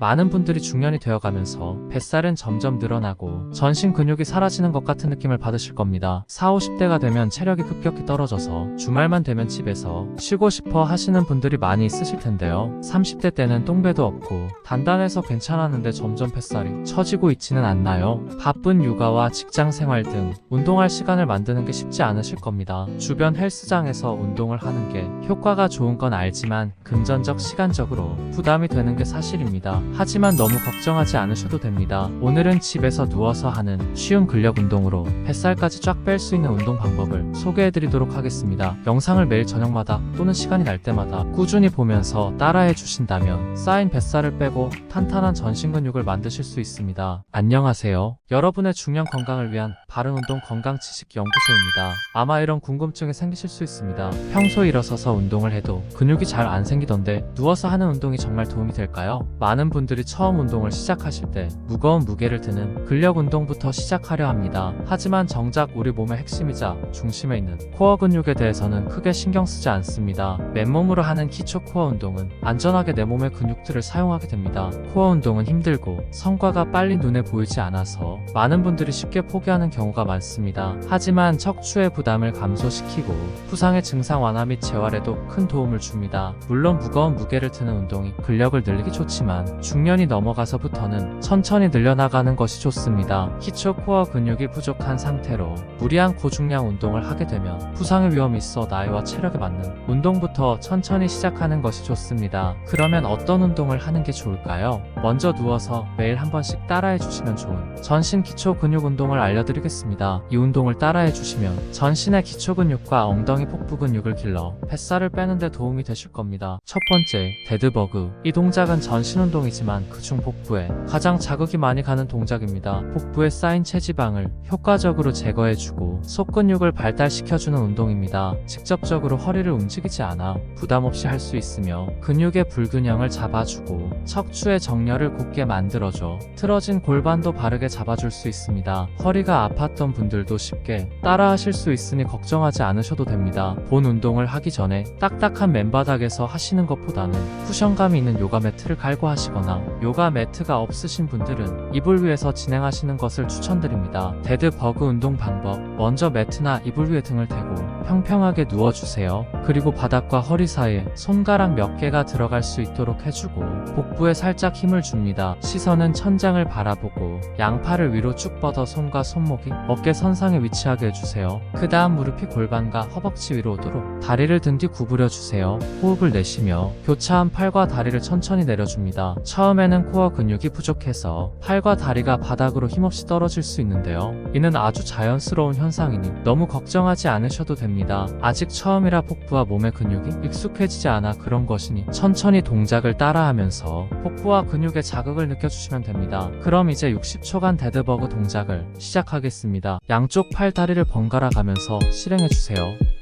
많은 분들이 중년이 되어가면서 뱃살은 점점 늘어나고 전신 근육이 사라지는 것 같은 느낌을 받으실 겁니다. 4, 50대가 되면 체력이 급격히 떨어져서 주말만 되면 집에서 쉬고 싶어 하시는 분들이 많이 있으실 텐데요. 30대 때는 똥배도 없고 단단해서 괜찮았는데 점점 뱃살이 처지고 있지는 않나요? 바쁜 육아와 직장 생활 등 운동할 시간을 만드는 게 쉽지 않으실 겁니다. 주변 헬스장에서 운동을 하는 게 효과가 좋은 건 알지만 금전적 시간적으로 부담이 되는 게 사실입니다. 하지만 너무 걱정하지 않으셔도 됩니다. 오늘은 집에서 누워서 하는 쉬운 근력 운동으로 뱃살까지 쫙 뺄 수 있는 운동 방법을 소개해 드리도록 하겠습니다. 영상을 매일 저녁마다 또는 시간이 날 때마다 꾸준히 보면서 따라해 주신다면 쌓인 뱃살을 빼고 탄탄한 전신 근육을 만드실 수 있습니다. 안녕하세요. 여러분의 중년 건강을 위한 바른 운동 건강 지식 연구소입니다. 아마 이런 궁금증이 생기실 수 있습니다. 평소 일어서서 운동을 해도 근육이 잘 안 생기던데 누워서 하는 운동이 정말 도움이 될까요? 많은 분들이 처음 운동을 시작하실 때 무거운 무게를 드는 근력 운동부터 시작하려 합니다. 하지만 정작 우리 몸의 핵심이자 중심에 있는 코어 근육에 대해서는 크게 신경 쓰지 않습니다. 맨몸으로 하는 기초 코어 운동은 안전하게 내 몸의 근육들을 사용하게 됩니다. 코어 운동은 힘들고 성과가 빨리 눈에 보이지 않아서 많은 분들이 쉽게 포기하는 경우가 많습니다. 하지만 척추의 부담을 감소시키고 부상의 증상 완화 및 재활에도 큰 도움을 줍니다. 물론 무거운 무게를 드는 운동이 근력을 늘리기 좋지만 중년이 넘어가서부터는 천천히 늘려나가는 것이 좋습니다. 기초 코어 근육이 부족한 상태로 무리한 고중량 운동을 하게 되면 부상의 위험이 있어 나이와 체력에 맞는 운동부터 천천히 시작하는 것이 좋습니다. 그러면 어떤 운동을 하는 게 좋을까요? 먼저 누워서 매일 한 번씩 따라해 주시면 좋은 전신 기초 근육 운동을 알려드리겠습니다. 이 운동을 따라해 주시면 전신의 기초 근육과 엉덩이 복부 근육을 길러 뱃살을 빼는데 도움이 되실 겁니다. 첫 번째, 데드버그. 이 동작은 전신 운동이 지만 그중 복부에 가장 자극이 많이 가는 동작입니다. 복부에 쌓인 체지방을 효과적으로 제거해주고 속근육을 발달시켜주는 운동입니다. 직접적으로 허리를 움직이지 않아 부담 없이 할 수 있으며 근육의 불균형을 잡아주고 척추의 정렬을 곧게 만들어줘 틀어진 골반도 바르게 잡아줄 수 있습니다. 허리가 아팠던 분들도 쉽게 따라 하실 수 있으니 걱정하지 않으셔도 됩니다. 본 운동을 하기 전에 딱딱한 맨바닥에서 하시는 것보다는 쿠션감이 있는 요가 매트를 갈고 하시 거나 요가 매트가 없으신 분들은 이불 위에서 진행하시는 것을 추천드립니다. 데드 버그 운동 방법 먼저 매트나 이불 위에 등을 대고 평평하게 누워주세요. 그리고 바닥과 허리 사이에 손가락 몇 개가 들어갈 수 있도록 해주고 복부에 살짝 힘을 줍니다. 시선은 천장을 바라보고 양팔을 위로 쭉 뻗어 손과 손목이 어깨 선상에 위치하게 해주세요. 그 다음 무릎이 골반과 허벅지 위로 오도록 다리를 등 뒤 구부려 주세요. 호흡을 내쉬며 교차한 팔과 다리를 천천히 내려줍니다. 처음에는 코어 근육이 부족해서 팔과 다리가 바닥으로 힘없이 떨어질 수 있는데요. 이는 아주 자연스러운 현상이니 너무 걱정하지 않으셔도 됩니다. 아직 처음이라 복부와 몸의 근육이 익숙해지지 않아 그런 것이니 천천히 동작을 따라하면서 복부와 근육에 자극을 느껴주시면 됩니다. 그럼 이제 60초간 데드버그 동작을 시작하겠습니다. 양쪽 팔 다리를 번갈아 가면서 실행해주세요.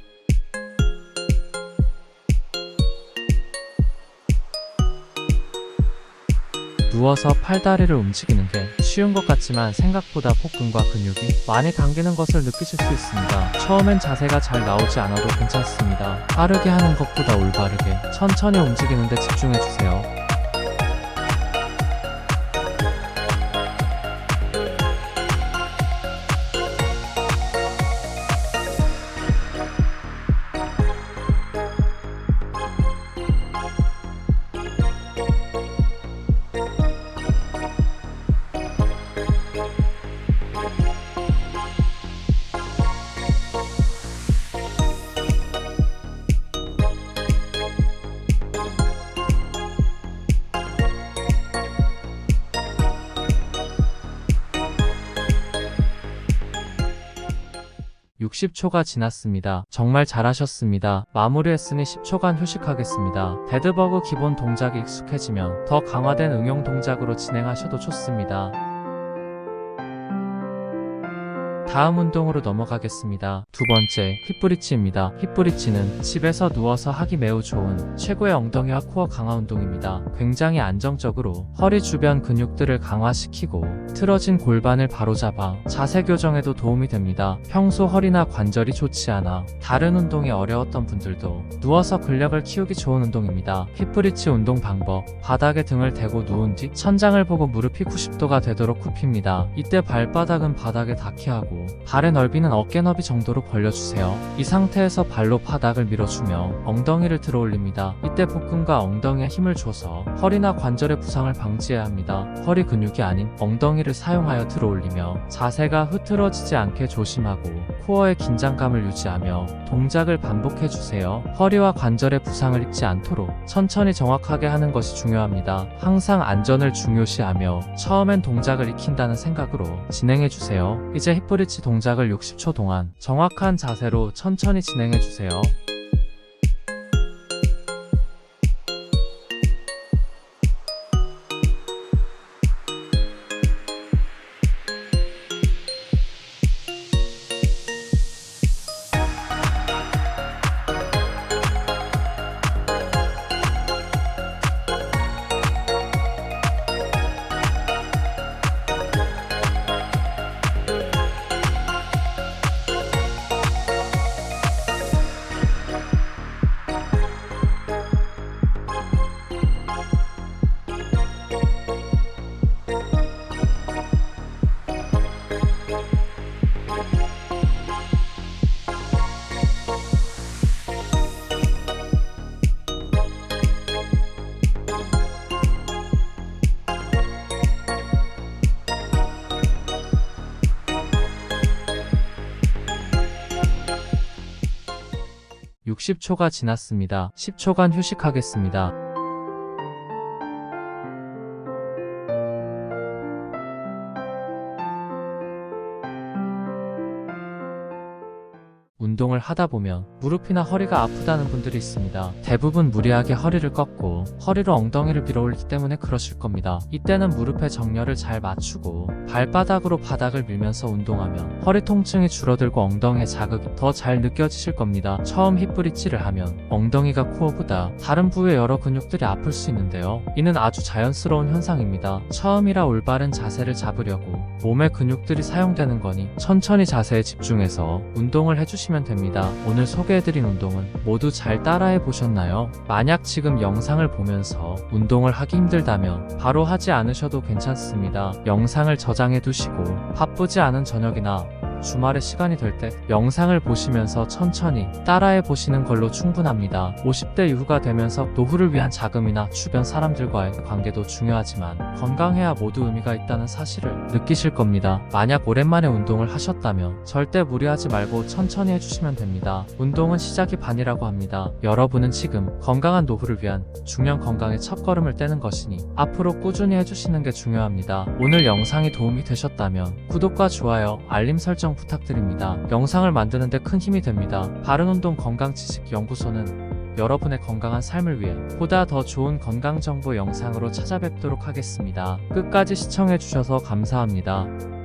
누워서 팔다리를 움직이는 게 쉬운 것 같지만 생각보다 복근과 근육이 많이 당기는 것을 느끼실 수 있습니다. 처음엔 자세가 잘 나오지 않아도 괜찮습니다. 빠르게 하는 것보다 올바르게 천천히 움직이는데 집중해주세요. (60초가) 지났습니다. 정말 잘하셨습니다. 마무리했으니 10초간 휴식하겠습니다. 데드버그 기본 동작이 익숙해지면 더 강화된 응용 동작으로 진행하셔도 좋습니다. 다음 운동으로 넘어가겠습니다. 두 번째, 힙브리치입니다. 힙브리치는 집에서 누워서 하기 매우 좋은 최고의 엉덩이와 코어 강화 운동입니다. 굉장히 안정적으로 허리 주변 근육들을 강화시키고 틀어진 골반을 바로잡아 자세 교정에도 도움이 됩니다. 평소 허리나 관절이 좋지 않아 다른 운동이 어려웠던 분들도 누워서 근력을 키우기 좋은 운동입니다. 힙브리치 운동 방법 바닥에 등을 대고 누운 뒤 천장을 보고 무릎이 90도가 되도록 굽힙니다. 이때 발바닥은 바닥에 닿게 하고 발의 넓이는 어깨 너비 정도로 벌려주세요. 이 상태에서 발로 바닥을 밀어주며 엉덩이를 들어 올립니다. 이때 복근과 엉덩이에 힘을 줘서 허리나 관절의 부상을 방지해야 합니다. 허리 근육이 아닌 엉덩이를 사용하여 들어 올리며 자세가 흐트러지지 않게 조심하고 코어의 긴장감을 유지하며 동작을 반복해 주세요. 허리와 관절의 부상을 입지 않도록 천천히 정확하게 하는 것이 중요합니다. 항상 안전을 중요시하며 처음엔 동작을 익힌다는 생각으로 진행해 주세요. 이제 힙브리치 동작을 60초 동안 정확한 자세로 천천히 진행해 주세요. (60초가) 지났습니다. (10초간) 휴식하겠습니다 운동을 하다 보면 무릎이나 허리가 아프다는 분들이 있습니다. 대부분 무리하게 허리를 꺾고 허리로 엉덩이를 밀어 올리기 때문에 그러실 겁니다. 이때는 무릎의 정렬을 잘 맞추고 발바닥으로 바닥을 밀면서 운동하면 허리 통증이 줄어들고 엉덩이의 자극이 더 잘 느껴지실 겁니다. 처음 힙브리치를 하면 엉덩이가 코어보다 다른 부위의 여러 근육들이 아플 수 있는데요. 이는 아주 자연스러운 현상입니다. 처음이라 올바른 자세를 잡으려고 몸의 근육들이 사용되는 거니 천천히 자세에 집중해서 운동을 해주시면 됩니다. 오늘 소개해드린 운동은 모두 잘 따라해 보셨나요? 만약 지금 영상을 보면서 운동을 하기 힘들다면 바로 하지 않으셔도 괜찮습니다. 영상을 저장해 두시고 바쁘지 않은 저녁이나 주말에 시간이 될 때 영상을 보시면서 천천히 따라해 보시는 걸로 충분합니다. 50대 이후가 되면서 노후를 위한 자금이나 주변 사람들과의 관계도 중요하지만 건강해야 모두 의미가 있다는 사실을 느끼실 겁니다. 만약 오랜만에 운동을 하셨다면 절대 무리하지 말고 천천히 해주시면 됩니다. 운동은 시작이 반이라고 합니다. 여러분은 지금 건강한 노후를 위한 중년 건강의 첫걸음을 떼는 것이니 앞으로 꾸준히 해주시는 게 중요합니다. 오늘 영상이 도움이 되셨다면 구독과 좋아요, 알림 설정 부탁드립니다. 영상을 만드는데 큰 힘이 됩니다. 바른운동 건강지식연구소는 여러분의 건강한 삶을 위해 보다 더 좋은 건강정보 영상으로 찾아뵙도록 하겠습니다. 끝까지 시청해주셔서 감사합니다.